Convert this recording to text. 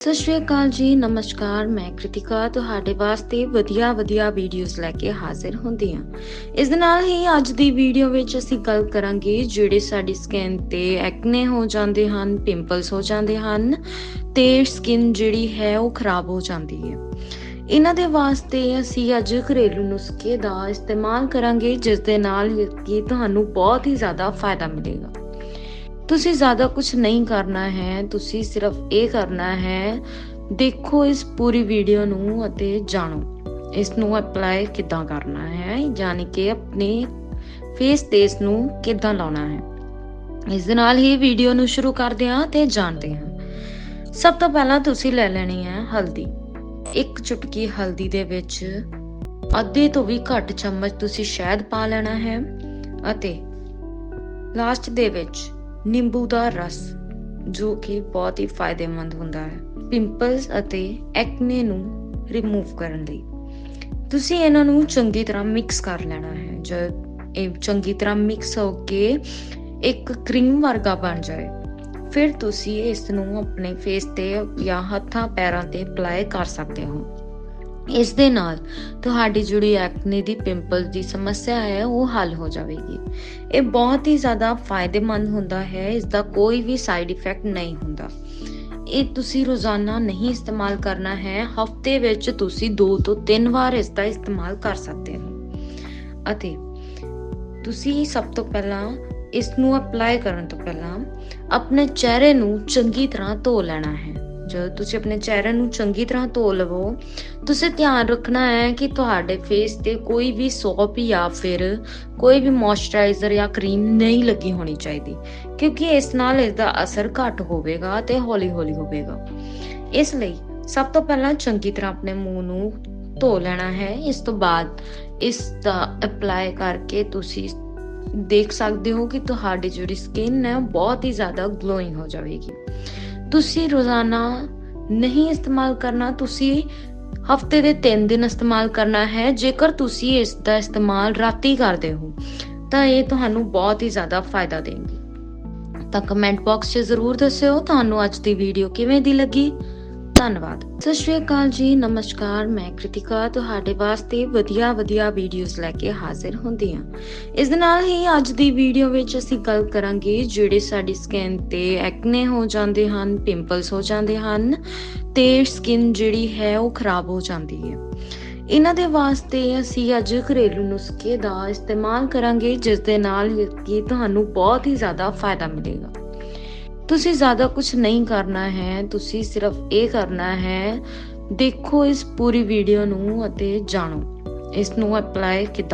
ਸਤਿ ਸ਼੍ਰੀ ਅਕਾਲ ਜੀ, ਨਮਸਕਾਰ। ਮੈਂ ਕ੍ਰਿਤਿਕਾ, ਤੁਹਾਡੇ ਵਾਸਤੇ ਵਧੀਆ ਵਧੀਆ ਵੀਡੀਓਜ਼ ਲੈ ਕੇ ਹਾਜ਼ਰ ਹੁੰਦੀ ਹਾਂ। ਇਸ ਦੇ ਨਾਲ ਹੀ ਅੱਜ ਦੀ ਵੀਡੀਓ ਵਿੱਚ ਅਸੀਂ ਗੱਲ ਕਰਾਂਗੇ ਜਿਹੜੇ ਸਾਡੀ ਸਕਿਨ ਤੇ ਐਕਨੇ ਹੋ ਜਾਂਦੇ ਹਨ ਪਿੰਪਲਸ ਹੋ ਜਾਂਦੇ ਹਨ ਤੇ ਸਕਿਨ ਜਿਹੜੀ ਹੈ ਉਹ ਖਰਾਬ ਹੋ ਜਾਂਦੀ ਹੈ। ਇਹਨਾਂ ਦੇ ਵਾਸਤੇ ਅਸੀਂ ਅੱਜ ਘਰੇਲੂ ਨੁਸਖੇ ਦਾ ਇਸਤੇਮਾਲ ਕਰਾਂਗੇ, ਜਿਸ ਦੇ ਨਾਲ ਕਿ ਤੁਹਾਨੂੰ ਬਹੁਤ ਹੀ ਜ਼ਿਆਦਾ ਫਾਇਦਾ ਮਿਲੇਗਾ। ਤੁਸੀਂ ਜ਼ਿਆਦਾ ਕੁਝ ਨਹੀਂ ਕਰਨਾ ਹੈ, ਤੁਸੀਂ ਸਿਰਫ ਇਹ ਕਰਨਾ ਹੈ, ਦੇਖੋ ਇਸ ਪੂਰੀ ਵੀਡੀਓ ਨੂੰ ਅਤੇ ਜਾਣੋ, ਇਸ ਨੂੰ ਅਪਲਾਈ ਕਿੱਦਾਂ ਕਰਨਾ ਹੈ, ਯਾਨੀ ਕਿ ਆਪਣੇ ਫੇਸ ਤੇ ਇਸ ਨੂੰ ਕਿੱਦਾਂ ਲਾਉਣਾ ਹੈ। ਇਸ ਦੇ ਨਾਲ ਹੀ ਵੀਡੀਓ ਨੂੰ ਸ਼ੁਰੂ ਕਰਦੇ ਹਾਂ ਤੇ ਜਾਣਦੇ ਹਾਂ। ਸਭ ਤੋਂ ਪਹਿਲਾਂ ਤੁਸੀਂ ਲੈ ਲੈਣੀ ਹੈ ਹਲਦੀ। ਇੱਕ ਚੁਟਕੀ ਹਲਦੀ ਦੇ ਵਿੱਚ ਅੱਧੇ ਤੋਂ ਵੀ ਘੱਟ ਚਮਚ ਤੁਸੀਂ ਸ਼ਹਿਦ ਪਾ ਲੈਣਾ ਹੈ ਅਤੇ ਲਾਸਟ ਦੇ ਵਿੱਚ ਨਿੰਬੂ ਦਾ ਰਸ, ਜੋ ਕਿ ਬਹੁਤ ਹੀ ਫਾਇਦੇਮੰਦ ਹੁੰਦਾ ਹੈ, ਪਿੰਪਲਸ ਅਤੇ ਐਕਨੇ ਨੂੰ ਰਿਮੂਵ ਕਰਨ ਲਈ। ਤੁਸੀਂ ਇਹਨਾਂ ਨੂੰ ਚੰਗੀ ਤਰ੍ਹਾਂ ਮਿਕਸ ਕਰ ਲੈਣਾ ਹੈ। ਜਦ ਇਹ ਚੰਗੀ ਤਰ੍ਹਾਂ ਮਿਕਸ ਹੋ ਕੇ ਇੱਕ ਕਰੀਮ ਵਰਗਾ ਬਣ ਜਾਏ, ਫਿਰ ਤੁਸੀਂ ਇਸ ਨੂੰ ਆਪਣੇ ਫੇਸ ਤੇ ਜਾਂ ਹੱਥਾਂ, ਪੈਰਾਂ ਤੇ ਅਪਲਾਈ ਕਰ ਸਕਦੇ ਹੋ। ਇਸ ਦੇ ਨਾਲ ਤੁਹਾਡੀ ਜਿਹੜੀ ਐਕਨੇ ਦੀ ਪਿੰਪਲ ਦੀ ਸਮੱਸਿਆ ਹੈ, ਉਹ ਹੱਲ ਹੋ ਜਾਵੇਗੀ। ਇਹ ਬਹੁਤ ਹੀ ਜ਼ਿਆਦਾ ਫਾਇਦੇਮੰਦ ਹੁੰਦਾ ਹੈ ਇਸ ਦਾ ਕੋਈ ਵੀ ਸਾਈਡ ਇਫੈਕਟ ਨਹੀਂ ਹੁੰਦਾ। ਇਹ ਤੁਸੀਂ ਰੋਜ਼ਾਨਾ ਨਹੀਂ ਇਸਤੇਮਾਲ ਕਰਨਾ ਹੈ, ਹਫ਼ਤੇ ਵਿੱਚ ਤੁਸੀਂ 2 ਤੋਂ 3 ਵਾਰ ਇਸ ਦਾ ਇਸਤੇਮਾਲ ਕਰ ਸਕਦੇ ਹੋ। ਅਤੇ ਤੁਸੀਂ ਸਭ ਤੋਂ ਪਹਿਲਾਂ ਇਸ ਨੂੰ ਅਪਲਾਈ ਕਰਨ ਤੋਂ ਪਹਿਲਾਂ ਆਪਣੇ ਚਿਹਰੇ ਨੂੰ ਚੰਗੀ ਤਰ੍ਹਾਂ ਧੋ ਲੈਣਾ ਹੈ। ਜਦੋਂ ਤੁਸੀਂ ਆਪਣੇ ਚਿਹਰੇ ਨੂੰ ਚੰਗੀ ਤਰ੍ਹਾਂ ਧੋ ਲਵੋ। ਤੁਸੀਂ ਧਿਆਨ ਰੱਖਣਾ ਹੈ ਕਿ ਤੁਹਾਡੇ ਫੇਸ ਤੇ ਕੋਈ ਵੀ ਸੋਪ ਜਾਂ ਫਿਰ ਕੋਈ ਵੀ ਮੋਇਸਚਰਾਈਜ਼ਰ ਜਾਂ ਕਰੀਮ ਨਹੀਂ ਲੱਗੀ ਹੋਣੀ ਚਾਹੀਦੀ, ਕਿਉਂਕਿ ਇਸ ਨਾਲ ਇਸ ਦਾ ਅਸਰ ਘੱਟ ਹੋਵੇਗਾ ਤੇ ਹੌਲੀ-ਹੌਲੀ ਹੋਵੇਗਾ। ਇਸ ਲਈ ਸਭ ਤੋਂ ਪਹਿਲਾਂ ਚੰਗੀ ਤਰ੍ਹਾਂ ਆਪਣੇ ਮੂੰਹ ਨੂੰ ਧੋ ਲੈਣਾ ਹੈ। ਇਸ ਤੋਂ ਬਾਅਦ ਇਸ ਦਾ ਅਪਲਾਈ ਕਰਕੇ ਤੁਸੀਂ ਦੇਖ ਸਕਦੇ ਹੋ ਕਿ ਤੁਹਾਡੀ ਜਿਹੜੀ ਸਕਿਨ ਹੈ ਬਹੁਤ ਹੀ ਜ਼ਿਆਦਾ ਗਲੋਇੰਗ ਹੋ ਜਾਵੇਗੀ। ਤੁਸੀਂ ਰੋਜ਼ਾਨਾ ਨਹੀਂ ਇਸਤੇਮਾਲ ਕਰਨਾ, ਤੁਸੀਂ ਹਫ਼ਤੇ ਦੇ 3 ਦਿਨ ਇਸਤੇਮਾਲ ਕਰਨਾ ਹੈ, ਜੇਕਰ ਤੁਸੀਂ ਇਸ ਦਾ ਇਸਤੇਮਾਲ ਰਾਤੀ ਕਰਦੇ ਹੋ, ਤਾਂ ਇਹ ਤੁਹਾਨੂੰ ਬਹੁਤ ਹੀ ਜ਼ਿਆਦਾ ਫਾਇਦਾ ਦੇਣਗੇ। ਤਾਂ ਕਮੈਂਟ ਬਾਕਸ 'ਚ ਜ਼ਰੂਰ ਦੱਸਿਓ, ਤੁਹਾਨੂੰ ਅੱਜ ਦੀ ਵੀਡੀਓ ਕਿਵੇਂ ਦੀ ਲੱਗੀ? ਧੰਨਵਾਦ। ਸਤਿ ਸ਼੍ਰੀ ਅਕਾਲ ਜੀ, ਨਮਸਕਾਰ, ਮੈਂ ਕ੍ਰਿਤਿਕਾ, ਤੁਹਾਡੇ ਵਾਸਤੇ ਵਧੀਆ ਵਧੀਆ ਵੀਡੀਓਜ਼ ਲੈ ਕੇ ਹਾਜ਼ਰ ਹੁੰਦੀ ਹਾਂ। ਇਸ ਦੇ ਨਾਲ ਹੀ ਅੱਜ ਦੀ ਵੀਡੀਓ ਵਿੱਚ ਅਸੀਂ ਗੱਲ ਕਰਾਂਗੇ ਜਿਹੜੇ ਸਾਡੀ ਸਕਿਨ ਤੇ ਐਕਨੇ ਹੋ ਜਾਂਦੇ ਹਨ ਪਿੰਪਲਸ ਹੋ ਜਾਂਦੇ ਹਨ ਤੇ ਸਕਿਨ ਜਿਹੜੀ ਹੈ ਉਹ ਖਰਾਬ ਹੋ ਜਾਂਦੀ ਹੈ। ਇਹਨਾਂ ਦੇ ਵਾਸਤੇ ਅਸੀਂ ਅੱਜ ਘਰੇਲੂ ਨੁਸਖੇ ਦਾ ਇਸਤੇਮਾਲ ਕਰਾਂਗੇ, ਜਿਸ ਦੇ ਨਾਲ ਕਿ ਤੁਹਾਨੂੰ ਬਹੁਤ ਹੀ ਜ਼ਿਆਦਾ ਫਾਇਦਾ ਮਿਲੇਗਾ। ਤੁਸੀਂ ਜ਼ਿਆਦਾ ਕੁਝ ਨਹੀਂ ਕਰਨਾ ਹੈ, ਤੁਸੀਂ ਸਿਰਫ ਇਹ ਕਰਨਾ ਹੈ, ਦੇਖੋ ਇਸ ਪੂਰੀ ਵੀਡੀਓ ਨੂੰ ਅਤੇ ਜਾਣੋ। ਇਸ ਨੂੰ ਅਪਲਾਈ ਕਿੱਦਾਂ